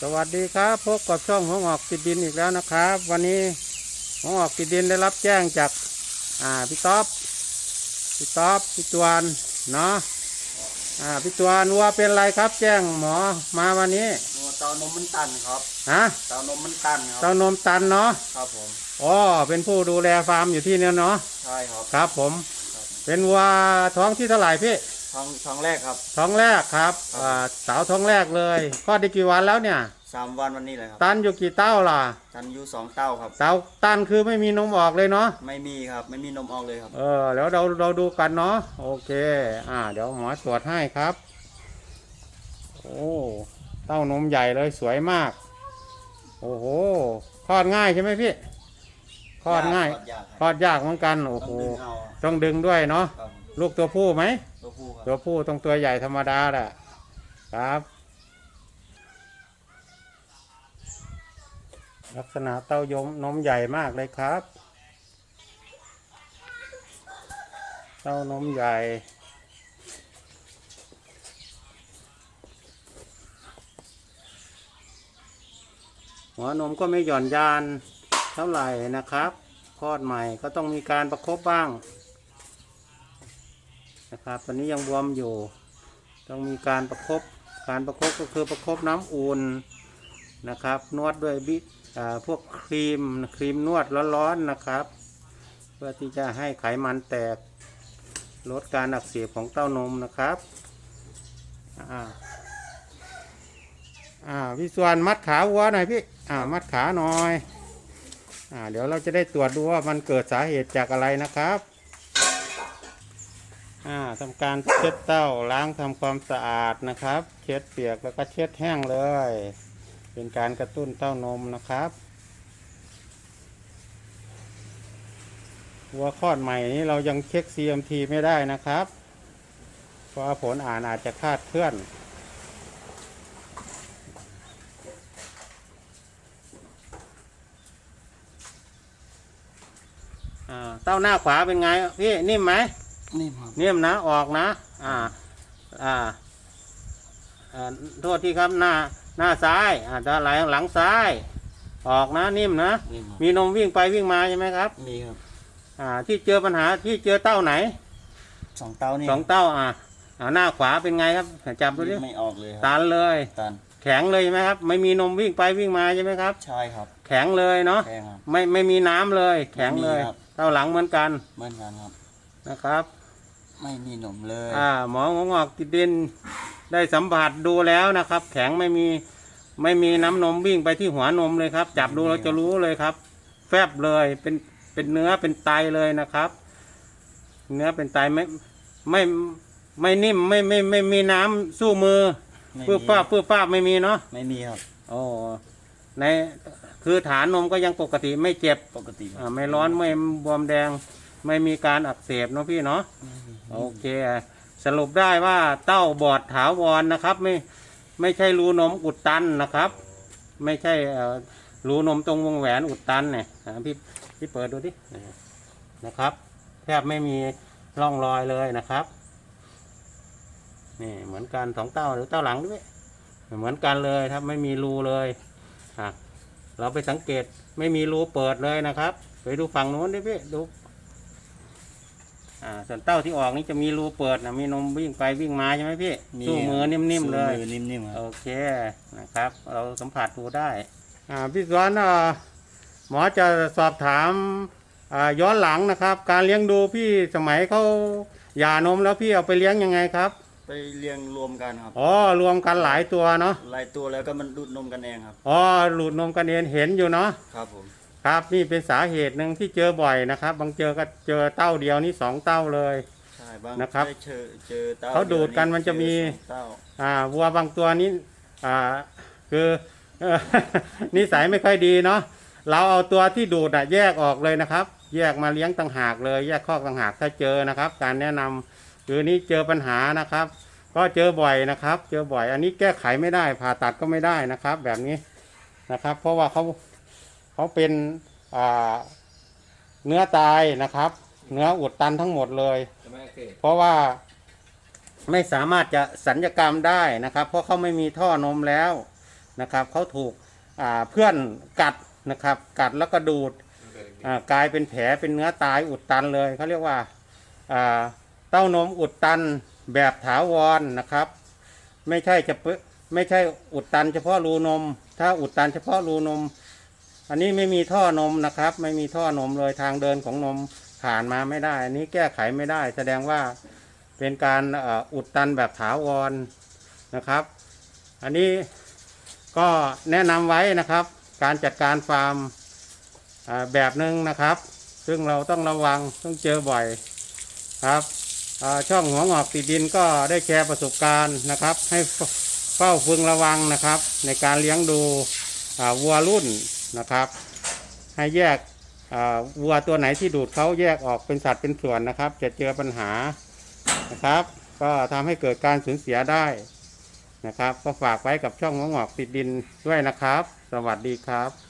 สวัสดีครับพบกับช่องหัวงอกติดดินอีกแล้วนะครับ วันนี้หัวงอกติดดินได้รับแจ้งจากอ่าพี่ต๊อบพี่ต๊อบพี่ตวนเนาะอ่าพี่ตวนวัวเป็นไรครับ แจ้งหมอมาวันนี้หัวเตานมมันตันครับฮะเตานมมันตันครัเต้านมตันเนาะครับผมอ๋อเป็นผู้ดูแลฟาร์มอยู่ที่เนี่ยเนาะใช่ครับครับผม เป็นวัวท้องที่เท่าไหร่พี่ ท้องท้องแรกครับ ท้องแรกครับอ่าสาวท้องแรกเลยคลอดได้กี่วันแล้วเนี่ย สามวันวันนี้เลยครับตันอยู่กี่เต้าล่ะ ตันอยู่สองเต้าครับ เต้าตันคือไม่มีนมออกเลยเนาะ ไม่มีครับ ไม่มีนมออกเลยครับ เออแล้วเราเราดูกันเนาะโอเค อ่า เดี๋ยวหมอตรวจให้ครับ โอ้เต้านมใหญ่เลยสวยมาก โอ้โหคลอดง่ายใช่ไหมพี่คลอดง่ายคลอดยากคลอดยากเหมือนกันโอ้ต้องโหดึงเอาต้องดึงด้วยเนาะครับลูกตัวผู้ไหม ตัวผู้ครับตัวผู้ต้องตัวใหญ่ธรรมดาแหละครับ ลักษณะเต้ายมนมใหญ่มากเลยครับ เต้านมใหญ่หัวนมก็ไม่หย่อนยานเท่าไหร่นะครับ คลอดใหม่ก็ต้องมีการประคบบ้าง นะครับ ตอนนี้ยังบวมอยู่ ต้องมีการประครบการประครบก็คือประครบน้ำอุ่นนะครับ นวดด้วยบิพวกครีมครีมนวดร้อนๆนะครับ เพื่อที่จะให้ไขมันแตกลดการอักเสบของเต้านมนะครับอ่าอ่าพี่ส่วนมัดขาวัวหน่อยพี่อ่ามัดขาหน่อยอ่าเดี๋ยวเราจะได้ตรวจดูว่ามันเกิดสาเหตุจากอะไรนะครับ อ่าทำการเช็ดเต้าล้างทำความสะอาดนะครับ เช็ดเปียกแล้วก็เช็ดแห้งเลย เป็นการกระตุ้นเต้านมนะครับวัวคลอดใหม่นี้เรายังเช็ค CMT ไม่ได้นะครับ เพราะผลอ่านอาจจะคาดเคลื่อนอเต้าหน้าขวาเป็นไงพี่นิ่มไหม นี่ครับนิ่มนะออกนะอ่าอ่า อ่าโทษที่ครับหน้าหน้าซ้ายอ่าด้านหลังหลังซ้าย ออกนะนิ่มนะนี่ครับมีนมวิ่งไปวิ่งมาใช่ไหมครับมีครับ อ่า ที่เจอปัญหาที่เจอเต้าไหนสองเต้านี่สองเต้าอ่าอ่าหน้าขวาเป็นไงครับจับดูดิไม่ออกเลยครัตันเลยตันแข็งเลยใช่ไหมครับ ไม่มีนมวิ่งไปวิ่งมาใช่ไหมครับ ใช่ครับ แข็งเลยเนาะแพงครับไม่ไม่มีน้ำเลย แข็งเลยไม่มีครับเต้าหลังเหมือนกันเหมือนกันครับนะครับ ไม่มีนมเลย อ่าหมอของออกติดดินได้สัมผัสดูแล้วนะครับ แข็งไม่มีไม่มีน้ำนมวิ่งไปที่หัวนมเลยครับ จับดูเราจะรู้เลยครับ แฟบเลยเป็นเป็นเนื้อเป็นไตเลยนะครับ เนื้อเป็นไตไม่ไม่ไม่นิ่มไม่ไม่ไม่ไม่มีน้ำสู้มือไม่มีเพื่อป้าเพื่อป้าไม่มีเนาะไม่มีครับ โอ้ในคือฐานนมก็ยังปกติไม่เจ็บปกติอ่าไม่ร้อนไม่บวมแดง ไม่มีการอักเสบเนาะพี่เนาะ โอเค สรุปได้ว่าเต้าบอดถาวรนะครับ ไม่ไม่ใช่รูนมอุดตันนะครับ ไม่ใช่รูนมตรงวงแหวนอุดตันเนี่ยพี่พี่เปิดดูดินะครับ แทบไม่มีร่องรอยเลยนะครับนี่เหมือนกันสองเต้าหรือเต้าหลังด้วย เหมือนกันเลยครับไม่มีรูเลยอะเราไปสังเกตไม่มีรูเปิดเลยนะครับ ไปดูฝั่งนู้นดิพี่ดู อ่าส่วนเต้าที่ออกนี่จะมีรูเปิดนะมีนมวิ่งไปวิ่งมาใช่ไหมพี่สู้มือนิ่มๆเลยสู้มือนิ่มๆคโอรับเคนะครับ เราสัมผัสดูได้อ่าพี่สวนอ่าหมอจะสอบถามอ่าย้อนหลังนะครับ การเลี้ยงดูพี่สมัยเขาหย่านมแล้วพี่เอาไปเลี้ยงยังไงครับไปเลี้ยงรวมกันครับอ๋อรวมกันหลายตัวเนาะหลายตัวแล้วก็มันดูดนมกันเองครับอ๋อหลุดนมกันเองเห็นอยู่เนาะครับผม ครับนี่เป็นสาเหตุหนึ่งที่เจอบ่อยนะครับ บางเจอก็เจอเต้าเดียวนี่สองเต้าเลย ใช่บางนะครับได้เจอเจอเต้าเขาดูดกันมันจะมี เจอสองเต้าอ่าวัวบางตัวนี้อ่าคือเอ่อนิสัยไม่ค่อยดีเนาะเราเอาตัวที่ดูดอะแยกออกเลยนะครับ แยกมาเลี้ยงต่างหากเลย แยกคอกต่างหากถ้าเจอนะครับ การแนะนำคือนี้เจอปัญหานะครับ ก็เจอบ่อยนะครับ เจอบ่อย อันนี้แก้ไขไม่ได้ผ่าตัดก็ไม่ได้นะครับ แบบนี้นะครับ เพราะว่าเขา เขาเป็นอ่าเนื้อตายนะครับ เนื้ออุดตันทั้งหมดเลย เพราะว่าไม่สามารถจะสัญญกรรมได้นะครับ เพราะเขาไม่มีท่อนมแล้วนะครับเขาถูกอ่าเพื่อนกัดนะครับ กัดแล้วก็ดูดอ่ากลายเป็นแผลเป็นเนื้อตายอุดตันเลยเขาเรียกว่าอ่าเต้านมอุดตันแบบถาวรนะครับ ไม่ใช่จะเปไม่ใช่อุดตันเฉพาะรูนม ถ้าอุดตันเฉพาะรูนม อันนี้ไม่มีท่อนมนะครับ ไม่มีท่อนมเลยทางเดินของนมผ่านมาไม่ได้ อันนี้แก้ไขไม่ได้ แสดงว่าเป็นการอุดตันแบบถาวรนะครับ อันนี้ก็แนะนำไว้นะครับ การจัดการฟาร์มแบบหนึ่งนะครับ ซึ่งเราต้องระวังต้องเจอบ่อยครับช่องหัวงอกติดดินก็ได้แชร์ประสบการณ์นะครับ ให้เฝ้าพึงระวังนะครับ ในการเลี้ยงดูวัวรุ่น นะครับ ให้แยกวัวตัวไหนที่ดูดเขาแยกออกเป็นสัตว์เป็นส่วนนะครับ จะเจอปัญหานะครับ ก็ทำให้เกิดการสูญเสียได้นะครับ ก็ฝากไว้กับช่องหัวงอกติดดินด้วยนะครับ สวัสดีครับ